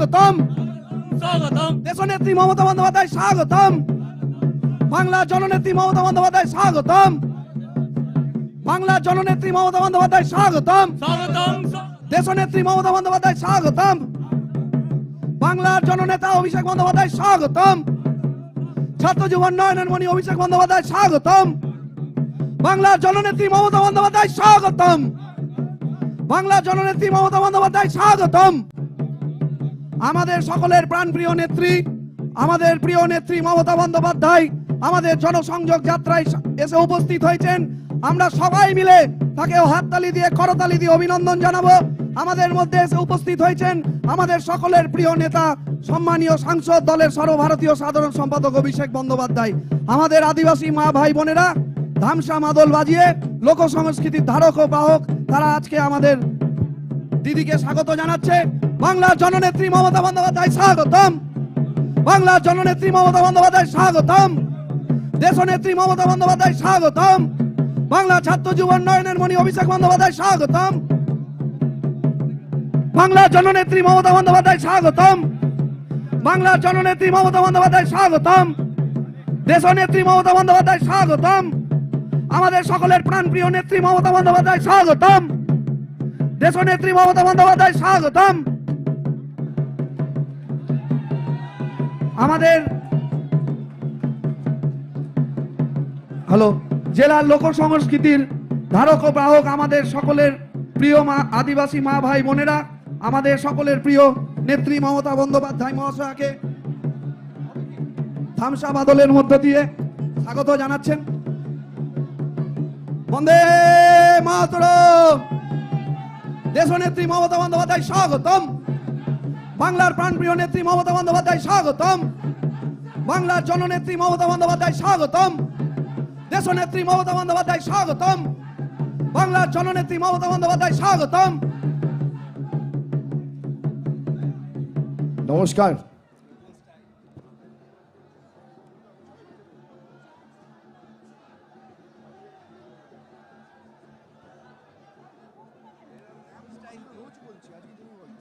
স্বাগতম। স্বাগতম। দেশনেত্রী মমতা বন্দ্যোপাধ্যায় স্বাগতম। বাংলা জননেত্রী মমতা বন্দ্যোপাধ্যায় স্বাগতম। বাংলা জননেত্রী মমতা বন্দ্যোপাধ্যায় স্বাগতম। স্বাগতম। দেশনেত্রী মমতা বন্দ্যোপাধ্যায় স্বাগতম। বাংলার জননেতা অভিষেক বন্দ্যোপাধ্যায় স্বাগতম। ছাত্র যুব উন্নয়নের মণি অভিষেক বন্দ্যোপাধ্যায় স্বাগতম। বাংলার জননেত্রী মমতা বন্দ্যোপাধ্যায় স্বাগতম। বাংলার জননেত্রী মমতা বন্দ্যোপাধ্যায় স্বাগতম। আমাদের সকলের প্রাণপ্রিয় নেত্রী, আমাদের প্রিয় নেত্রী মমতা বন্দ্যোপাধ্যায়, আমাদের জনসংযোগ যাত্রায় এসে উপস্থিত হয়েছেন। আমরা সবাই মিলে তাকে হাততালি দিয়ে, করতালি দিয়ে অভিনন্দন জানাব। আমাদের মধ্যে এসে উপস্থিত হয়েছেন আমাদের সকলের প্রিয় নেতা, সম্মানীয় সাংসদ দলের সর্বভারতীয় সাধারণ সম্পাদক অভিষেক বন্দ্যোপাধ্যায়। আমাদের আদিবাসী মা ভাই বোনেরা, ধামসা মাদল বাজিয়ে লোক সংস্কৃতির ধারক ও বাহক, তারা আজকে আমাদের দিদিকে স্বাগত জানাচ্ছে। বাংলার জননেত্রী মমতা বন্দ্যোপাধ্যায় স্বাগতম। বাংলার জননেত্রী মমতা বন্দ্যোপাধ্যায় স্বাগতম। দেশনেত্রী মমতা বন্দ্যোপাধ্যায় স্বাগতম। বাংলা ছাত্র যুব উন্নয়নের মণি অভিষেক বন্দ্যোপাধ্যায় স্বাগতম। বাংলার জননেত্রী মমতা বন্দ্যোপাধ্যায় স্বাগতম। বাংলার জননেত্রী মমতা বন্দ্যোপাধ্যায় স্বাগতম। দেশনেত্রী মমতা বন্দ্যোপাধ্যায় স্বাগতম। আমাদের সকলের প্রাণপ্রিয় নেত্রী মমতা বন্দ্যোপাধ্যায় স্বাগতম। দেশনেত্রী মমতা বন্দ্যোপাধ্যায় স্বাগতম। আমাদের হ্যালো, জেলার লোক সংস্কৃতির ধারক ও বাহক আমাদের সকলের প্রিয় মা, আদিবাসী মা, ভাই, বোনেরা, আমাদের সকলের প্রিয় নেত্রী মমতা বন্দ্যোপাধ্যায় মহাশয়াকে থামসা বাদলের মধ্য দিয়ে স্বাগত জানাচ্ছেন। বন্দে মাতরম। দেশনেত্রী মমতা বন্দ্যোপাধ্যায়, স্বাগতম। বাংলার প্রাণপ্রিয় নেত্রী মমতা বন্দ্যোপাধ্যায়, স্বাগতম। বাংলার জননেত্রী মমতা বন্দ্যোপাধ্যায়, স্বাগতম। দেশনেত্রী মমতা বন্দ্যোপাধ্যায়, স্বাগতম। বাংলার জননেত্রী মমতা বন্দ্যোপাধ্যায়, স্বাগতম। নমস্কার।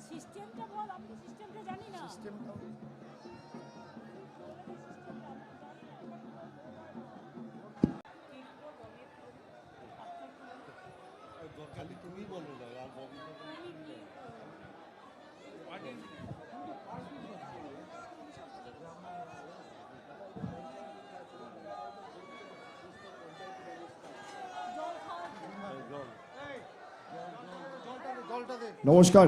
সিস্টেমটা বল আমি সিস্টেমটা জানি না। নমস্কার।